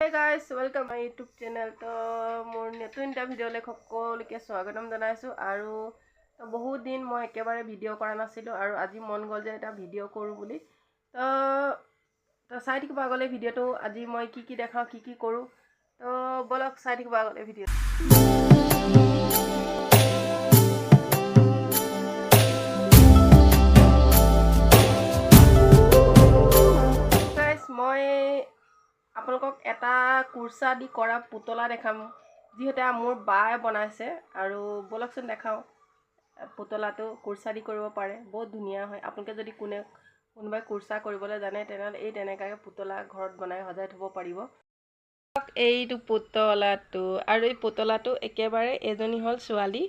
Hey guys, welcome my YouTube channel. তো মোৰ নতুন এটা ভিডিঅ'লৈ সকলোকে স্বাগতম জনাইছোঁ। আৰু তো বহুত দিন মই একেবাৰে ভিডিঅ' কৰা নাছিলোঁ আৰু আজি মন গ'ল যে এটা ভিডিঅ' কৰোঁ বুলি। তো তো চাই থাকিব আগলৈ ভিডিঅ'টো আজি মই কি কি দেখাওঁ কি কি কৰোঁ। তো ব'লক চাই থাকিব আগলৈ ভিডিঅ' কুৰ্চা দি কৰা পুতলা দেখাম। যিহেতু মোৰ বায়ে বনাইছে আৰু ব'লকচোন দেখাওঁ পুতলাটো কুৰ্চা দি কৰিব পাৰে বহুত ধুনীয়া হয়। আপোনালোকে যদি কোনে কোনোবাই কুৰ্চা কৰিবলৈ জানে তেনেহ'লে এই তেনেকুৱাকৈ পুতলা ঘৰত বনাই সজাই থ'ব পাৰিব। এইটো পুতলাটো আৰু এই পুতলাটো একেবাৰে এজনী হ'ল ছোৱালী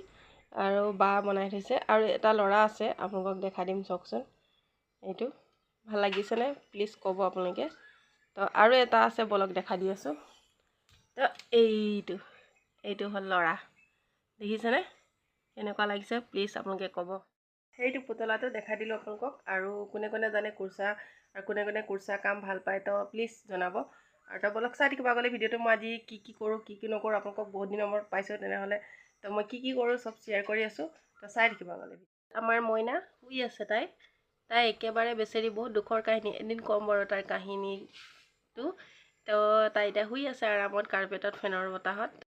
আৰু বা বনাই থৈছে। আৰু এটা ল'ৰা আছে আপোনালোকক দেখাই দিম চাওকচোন। এইটো ভাল লাগিছেনে? প্লিজ ক'ব আপোনালোকে। তো আৰু এটা আছে বলক দেখাই দি আছোঁ। তো এইটো এইটো হ'ল ল'ৰা। দেখিছেনে? কেনেকুৱা লাগিছে প্লিজ আপোনালোকে ক'ব। সেইটো পুতলাটো দেখাই দিলোঁ আপোনালোকক আৰু কোনে কোনে জানে কুৰ্চা আৰু কোনে কোনে কুৰ্চা কাম ভাল পায় তো প্লিজ জনাব। আৰু তো বলক চাই থাকিব আগলৈ ভিডিঅ'টো মই আজি কি কি কৰোঁ কি কি নকৰোঁ আপোনালোকক বহুত দিনৰ মূৰত পাইছোঁ তেনেহ'লে তো মই কি কি কৰোঁ চব শ্বেয়াৰ কৰি আছোঁ। তো চাই থাকিব আগলৈ আমাৰ মইনা শুই আছে তাই। তাই একেবাৰে বেচেৰি বহুত দুখৰ কাহিনী এদিন ক'ম বাৰু তাইৰ কাহিনীটো। তো তাই এতিয়া শুই আছে আৰামত কাৰ্পেটত ফেনৰ বতাহত।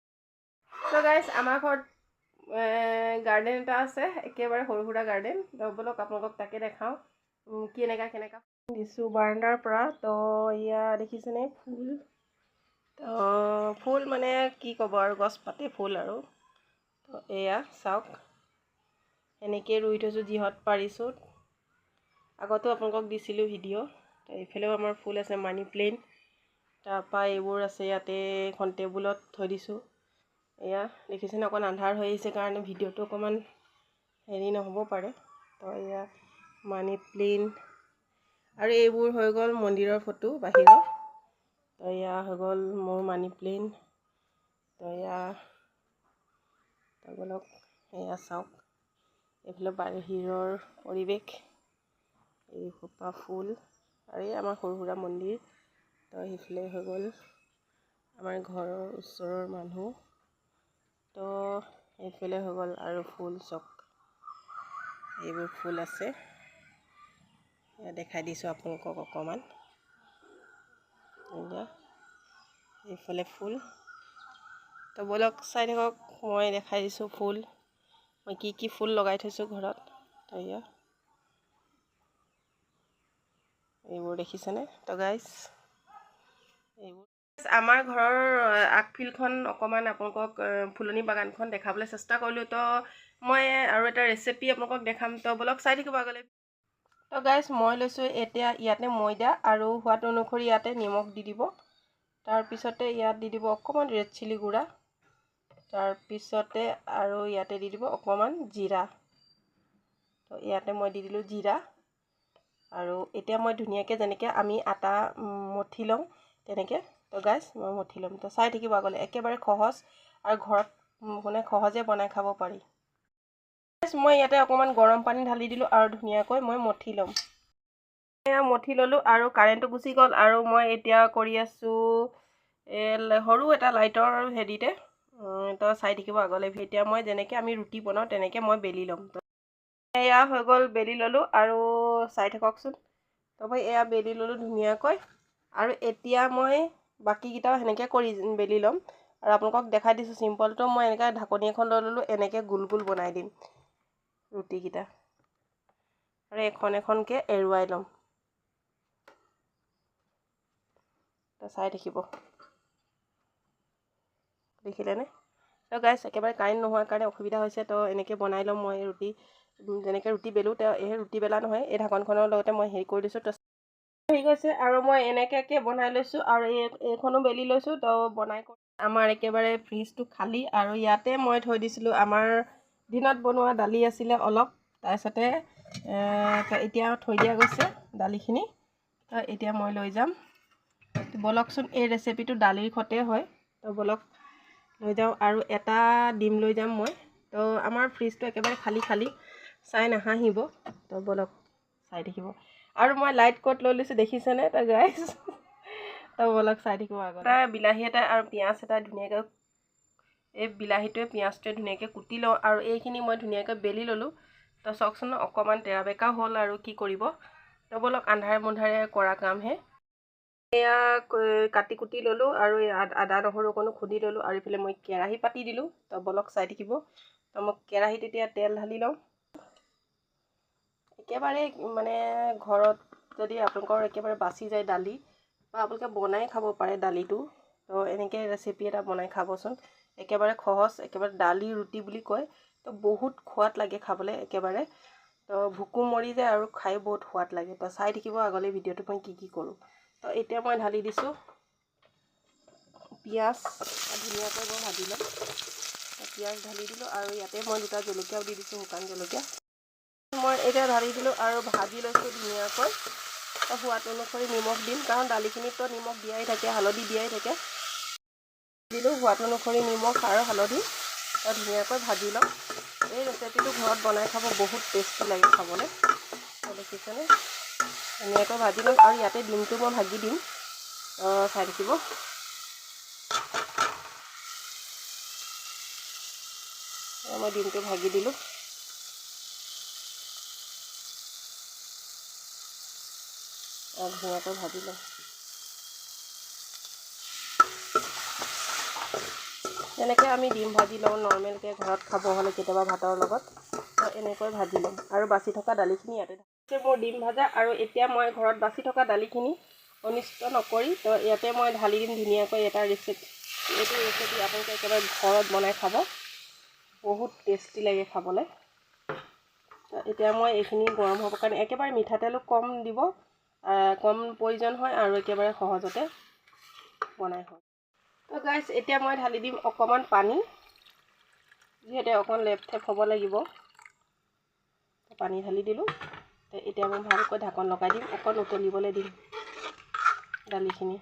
তো গাইজ আমাৰ ঘৰত গাৰ্ডেন এটা আছে একেবাৰে সৰু সুৰা গাৰ্ডেন তো ব'লক আপোনালোকক তাকে দেখাওঁ কেনেকুৱা কেনেকুৱা দিছোঁ বাৰাণ্ডাৰ পৰা তো এয়া দেখিছেনে ফুল। তো ফুল মানে কি ক'ব আৰু গছ পাতে ফুল আৰু। তো এয়া চাওক। এনেকৈ ৰুই থৈছোঁ যিহত পাৰিছোঁ। আগতো আপোনালোকক দিছিলোঁ ভিডিঅ' তো এইফালেও আমাৰ ফুল আছে মানি প্লেণ্ট। তাৰপৰা এইবোৰ আছে ইয়াতে এখন টেবুলত থৈ দিছোঁ। এয়া দেখিছেনে অকণ আন্ধাৰ হৈ আহিছে কাৰণে ভিডিঅ'টো অকণমান হেৰি নহ'ব পাৰে। তো এয়া মানি প্লেণ্ট আৰু এইবোৰ হৈ গ'ল মন্দিৰৰ ফটো বাহিৰৰ। তো এয়া হৈ গ'ল মোৰ মানি প্লেণ্ট তো এয়া বলক এয়া চাওক। এইফালে বাহিৰৰ পৰিৱেশ। এই সোপা ফুল আৰু এই আমাৰ সৰু সুৰা মন্দিৰ। তো সেইফালে হৈ গ'ল আমাৰ ঘৰৰ ওচৰৰ মানুহ। তো এইফালে হৈ গ'ল আৰু ফুল চক। এইবোৰ ফুল আছে। দেখাই দিছোঁ আপোনালোকক অকণমান। এইফালে ফুল। তো ব'লক চাই থাকক মই দেখাই দিছোঁ ফুল। মই কি কি ফুল লগাই থৈছোঁ ঘৰত। এইবোৰ দেখিছেনে? তো এইবোৰ আমাৰ ঘৰৰ আগফিল্ডখন অকণমান আপোনালোকক ফুলনি বাগানখন দেখাবলৈ চেষ্টা কৰিলোঁ। তো মই আৰু এটা ৰেচিপি আপোনালোকক দেখাম। তো বলক চাই থাকিব আগলৈ। তো গাইজ মই লৈছোঁ এতিয়া ইয়াতে ময়দা আৰু সোৱাদ অনুসৰি ইয়াতে নিমখ দি দিব। তাৰপিছতে ইয়াত দি দিব অকণমান ৰেড চিলি গুড়া। তাৰপিছতে আৰু ইয়াতে দি দিব অকণমান জিৰা। তো ইয়াতে মই দি দিলোঁ জিৰা। আৰু এতিয়া মই ধুনীয়াকৈ যেনেকৈ আমি আটা মঠি লওঁ তেনেকৈ। তো গাইজ মই মঠি ল'ম তো চাই থাকিব আগলৈ। একেবাৰে সহজ আৰু ঘৰত মানে সহজে বনাই খাব পাৰি। মই ইয়াতে অকণমান গৰম পানী ঢালি দিলোঁ আৰু ধুনীয়াকৈ মই মঠি ল'ম। এয়া মঠি ল'লোঁ আৰু কাৰেণ্টটো গুচি গ'ল আৰু মই এতিয়া কৰি আছোঁ সৰু এটা লাইটৰ হেৰিতে। তো চাই থাকিব আগলৈ। এতিয়া মই যেনেকৈ আমি ৰুটি বনাওঁ তেনেকৈ মই বেলি ল'ম। এয়া হৈ গ'ল বেলি ল'লোঁ আৰু চাই থাককচোন তো মই এয়া বেলি ল'লোঁ ধুনীয়াকৈ। আৰু এতিয়া মই বাকীকেইটাও সেনেকৈ কৰি বেলি ল'ম। আৰু আপোনালোকক দেখাই দিছোঁ চিম্পলটো মই এনেকৈ ঢাকনি এখন লৈ ল'লোঁ এনেকৈ গোল গোল বনাই দিম ৰুটিকেইটা। আৰু এখন এখনকৈ এৰুৱাই ল'ম। চাই থাকিব দেখিলেনে? তো গাইছ একেবাৰে কাৰেণ্ট নোহোৱাৰ কাৰণে অসুবিধা হৈছে তো এনেকৈ বনাই ল'ম মই ৰুটি। যেনেকৈ ৰুটি বেলোঁ তেওঁ এই ৰুটি বেলা নহয় এই ঢাকনখনৰ লগতে মই হেৰি কৰি দিছোঁ গৈছে আৰু মই এনেকুৱাকৈ বনাই লৈছোঁ আৰু এই এইখনো বেলি লৈছোঁ তো বনাই আমাৰ একেবাৰে ফ্ৰিজটো খালী আৰু ইয়াতে মই থৈ দিছিলোঁ আমাৰ দিনত বনোৱা দালি আছিলে অলপ তাৰপিছতে এতিয়া থৈ দিয়া গৈছে দালিখিনি তো এতিয়া মই লৈ যাম। বলকচোন এই ৰেচিপিটো দালিৰ সতে হয় তো বলক লৈ যাওঁ আৰু এটা ডিম লৈ যাম মই তো আমাৰ ফ্ৰিজটো একেবাৰে খালী খালী চাই নাহাঁহিব তো বলক চাই থাকিব। আৰু মই লাইট ক'ত লৈ লৈছোঁ দেখিছেনে তো গাইজ বলক চাই থাকিব আগত। এটা বিলাহী এটা আৰু পিঁয়াজ এটা ধুনীয়াকৈ এই বিলাহীটোৱে পিঁয়াজটোৱে ধুনীয়াকৈ কুটি লওঁ আৰু এইখিনি মই ধুনীয়াকৈ বেলি ল'লোঁ। তো চাওকচোন অকণমান তেৰা বেকাও হ'ল আৰু কি কৰিব। তো বলক আন্ধাৰে মুন্ধাৰে কৰা কামহে। এয়া কাটি কুটি ল'লোঁ আৰু এই আদা নহৰু অকণো খুন্দি ল'লোঁ। আৰু এইফালে মই কেৰাহী পাতি দিলোঁ। তো বলক চাই থাকিব। তো মই কেৰাহীত এতিয়া তেল ঢালি লওঁ। একেবাৰে মানে ঘৰত যদি আপোনালোকৰ একেবাৰে বাচি যায় দালি বা আপোনালোকে বনাই খাব পাৰে দালিটো তো এনেকৈ ৰেচিপি এটা বনাই খাবচোন। একেবাৰে সহজ একেবাৰে দালি ৰুটি বুলি কয় তো বহুত সোৱাদ লাগে খাবলৈ একেবাৰে। তো ভোকো মৰি যায় আৰু খাই বহুত সোৱাদ লাগে। তো চাই থাকিব আগলৈ ভিডিঅ'টো মই কি কি কৰোঁ। তো এতিয়া মই ঢালি দিছোঁ। পিঁয়াজ ধুনীয়াকৈ মই ভাজি ল'ম। পিঁয়াজ ঢালি দিলোঁ আৰু ইয়াতে মই দুটা জলকীয়াও দি দিছোঁ শুকান জলকীয়া। মই এতিয়া ঢালি দিলোঁ আৰু ভাজি লৈছোঁ ধুনীয়াকৈ। সোৱাদ অনুসৰি নিমখ দিম কাৰণ দালিখিনিততো নিমখ দিয়াই থাকে হালধি দিয়াই থাকে। দিলোঁ সোৱাদ অনুসৰি নিমখ আৰু হালধি। ধুনীয়াকৈ ভাজি ল'ম এই ৰেচিপিটো ঘৰত বনাই খাব বহুত টেষ্টি লাগে খাবলৈ। দেখিছেনে? ধুনীয়াকৈ ভাজি ল'ম আৰু ইয়াতে ডিমটো মই ভাগি দিম। চাই থাকিব। মই ডিমটো ভাগি দিলোঁ। ধুনীয়াকৈ ভাজি ল'ম তেনেকৈ আমি ডিম ভাজি লওঁ নৰ্মেলকৈ ঘৰত খাব হ'লে কেতিয়াবা ভাতৰ লগত। এনেকৈ ভাজি ল'ম আৰু বাচি থকা দালিখিনি ইয়াতে মোৰ ডিম ভাজা আৰু এতিয়া মই ঘৰত বাচি থকা দালিখিনি অনিষ্ট নকৰি তো ইয়াতে মই ঢালি দিম ধুনীয়াকৈ এটা ৰেচিপি এইটো ৰেচিপি আপোনালোকে একেবাৰে ঘৰত বনাই খাব। বহুত টেষ্টি লাগে খাবলৈ। এতিয়া মই এইখিনি গৰম হ'বৰ কাৰণে একেবাৰে মিঠাতেলো কম দিব। কম প্ৰয়োজন হয় আৰু একেবাৰে সহজতে বনাই হয়। তো গাইজ এতিয়া মই ঢালি দিম অকণমান পানী। যিহেতু অকণ লেপ থেপ হ'ব লাগিব। পানী ঢালি দিলোঁ। এতিয়া মই ভালকৈ ঢাকন লগাই দিম অকণ উতলিবলৈ দিম দালিখিনি।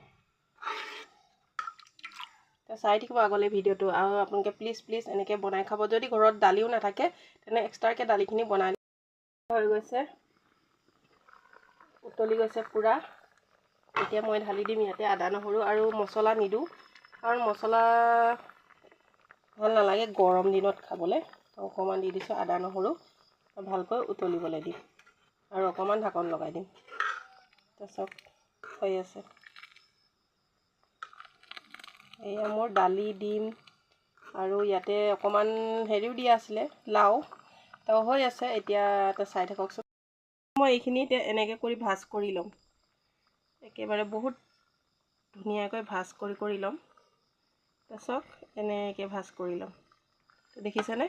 চাই থাকিব আগলৈ ভিডিঅ'টো আৰু আপোনালোকে প্লিজ প্লিজ এনেকৈ বনাই খাব। যদি ঘৰত দালিও নাথাকে তেনে এক্সট্ৰাকৈ দালিখিনি বনাই হৈ গৈছে। উতলি গৈছে পূৰা। এতিয়া মই ঢালি দিম ইয়াতে আদা নহৰু আৰু মছলা নিদিওঁ। কাৰণ মছলা ভাল নালাগে গৰম দিনত খাবলৈ। অকণমান দি দিছোঁ আদা নহৰু। ভালকৈ উতলিবলৈ দিম। আৰু অকণমান ঢাকন লগাই দিম। তাৰপিছত হৈ আছে। এয়া মোৰ দালি ডিম আৰু ইয়াতে অকণমান হেৰিও দিয়া আছিলে লাও। তো হৈ আছে এতিয়া চাই থাককচোন। মই এইখিনি এতিয়া এনেকৈ কৰি ভাজ কৰি ল'ম। একেবাৰে বহুত ধুনীয়াকৈ ভাজ কৰি কৰি ল'ম। তাৰপিছত এনেকৈ ভাজ কৰি ল'ম। দেখিছেনে?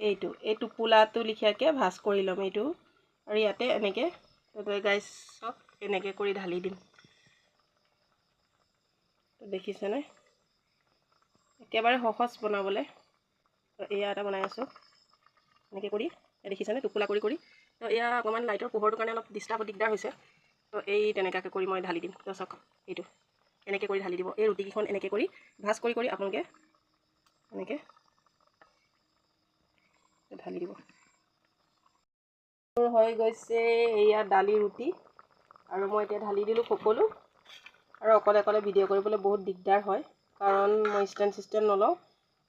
এইটো এই টোপোলাটো লিখিয়াকৈ ভাজ কৰি ল'ম এইটো। আৰু ইয়াতে এনেকৈ গাইছক এনেকৈ কৰি ঢালি দিম। দেখিছেনে? একেবাৰে সহজ বনাবলৈ। এয়া এটা বনাই আছোঁ। এনেকৈ কৰি দেখিছেনে? টোপোলা কৰি কৰি। তো এয়া অকণমান লাইটৰ পোহৰটোৰ কাৰণে অলপ ডিষ্টাৰ্ব দিগদাৰ হৈছে। তো এই তেনেকুৱাকৈ কৰি মই ঢালি দিম। তো চাওক এইটো। এনেকৈ কৰি ঢালি দিব। এই ৰুটিকেইখন এনেকৈ কৰি ভাজ কৰি কৰি আপোনালোকে এনেকৈ ঢালি দিব। মোৰ হৈ গৈছে এয়া দালি ৰুটি আৰু মই এতিয়া ঢালি দিলোঁ সকলো। আৰু অকলে অকলে ভিডিঅ' কৰিবলৈ বহুত দিগদাৰ হয় কাৰণ মই ষ্টেণ্ড চিষ্টেণ্ড নলওঁ।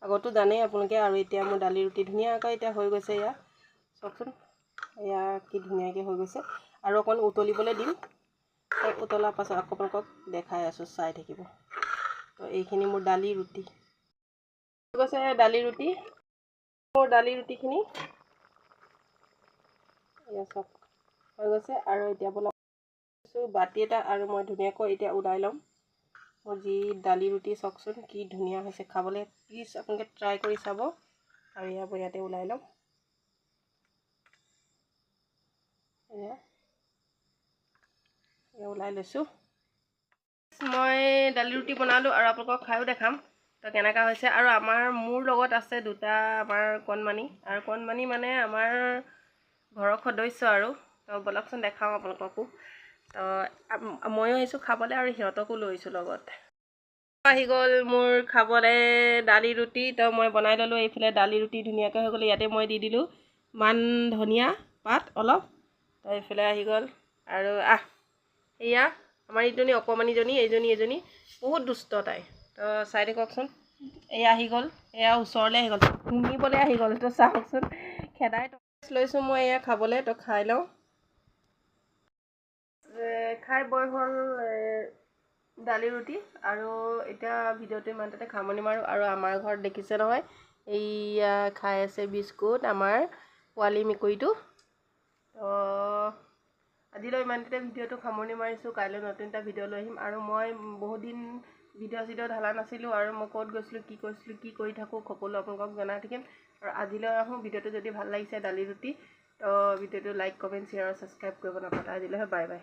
আগতো জানেই আপোনালোকে আৰু এতিয়া মোৰ দালি ৰুটি ধুনীয়াকৈ এতিয়া হৈ গৈছে এয়া। চাওকচোন। এয়া কি ধুনীয়াকৈ হৈ গৈছে। আৰু অকণ উতলিবলৈ দিম। উতলাৰ পাছত আকৌ আপোনালোকক দেখাই আছোঁ চাই থাকিব। তো এইখিনি মোৰ দালি ৰুটি। গৈছে দালি ৰুটি? মোৰ দালি ৰুটিখিনি। এয়া চব হৈ গৈছে। আৰু এতিয়া বলক বাতি এটা আৰু মই ধুনীয়াকৈ এতিয়া ওলাই ল'ম। মোৰ যি দালি ৰুটি চাওকচোন কি ধুনীয়া হৈছে। খাবলৈ প্লিজ আপোনালোকে ট্ৰাই কৰি চাব। আৰু ইয়াৰ পৰা ইয়াতে ওলাই ল'ম এয়া ওলাই লৈছোঁ। মই দালি ৰুটি বনালোঁ আৰু আপোনালোকক খায়ো দেখাম। তো কেনেকুৱা হৈছে আৰু আমাৰ মোৰ লগত আছে দুটা আমাৰ কণমানি। আৰু কণমানি মানে আমাৰ ঘৰৰ সদস্য আৰু। তো বলকচোন দেখাওঁ আপোনালোককো। তো ময়ো আহিছোঁ খাবলৈ আৰু সিহঁতকো লৈছোঁ লগত। আহি গ'ল মোৰ খাবলৈ দালি ৰুটি। তো মই বনাই ল'লোঁ এইফালে দালি ৰুটি ধুনীয়াকৈ হৈ গ'ল। ইয়াতে মই দি দিলোঁ। মান ধনিয়া পাত অলপ। তো এইফালে আহি গ'ল। আৰু আহ এয়া আমাৰ ইজনী অকণমানিজনী এইজনী এজনী বহুত দুষ্ট তাই। তো চাই থাককচোন এয়া আহি গ'ল এয়া ওচৰলৈ আহি গ'ল শুঙিবলৈ আহি গ'ল। তো চাওকচোন খেদাই লৈছোঁ মই এয়া খাবলৈ তো খাই লওঁ। খাই বৈ হ'ল দালি ৰুটি আৰু এতিয়া ভিডিঅ'টো ইমানতে সামৰণি মাৰোঁ আৰু আমাৰ ঘৰত দেখিছে নহয় এইয়া খাই আছে বিস্কুট আমাৰ পোৱালি মেকুৰীটো। তো আজিলৈ ইমানতে ভিডিঅ'টো সামৰণি মাৰিছোঁ। কাইলৈ নতুন এটা ভিডিঅ' লৈ আহিম। আৰু মই বহুত দিন ভিডিঅ' চিডিঅ' ঢালা নাছিলোঁ আৰু মই ক'ত গৈছিলোঁ কি কৰিছিলোঁ কি কৰি থাকোঁ সকলো আপোনালোকক জনাই থাকিম। আৰু আজিলৈ আহোঁ। ভিডিঅ'টো যদি ভাল লাগিছে দালি ৰুটি তো ভিডিঅ'টো লাইক কমেণ্ট শ্বেয়াৰ আৰু ছাবস্ক্ৰাইব কৰিব নাপাহৰিব আজিলৈ বাই বাই।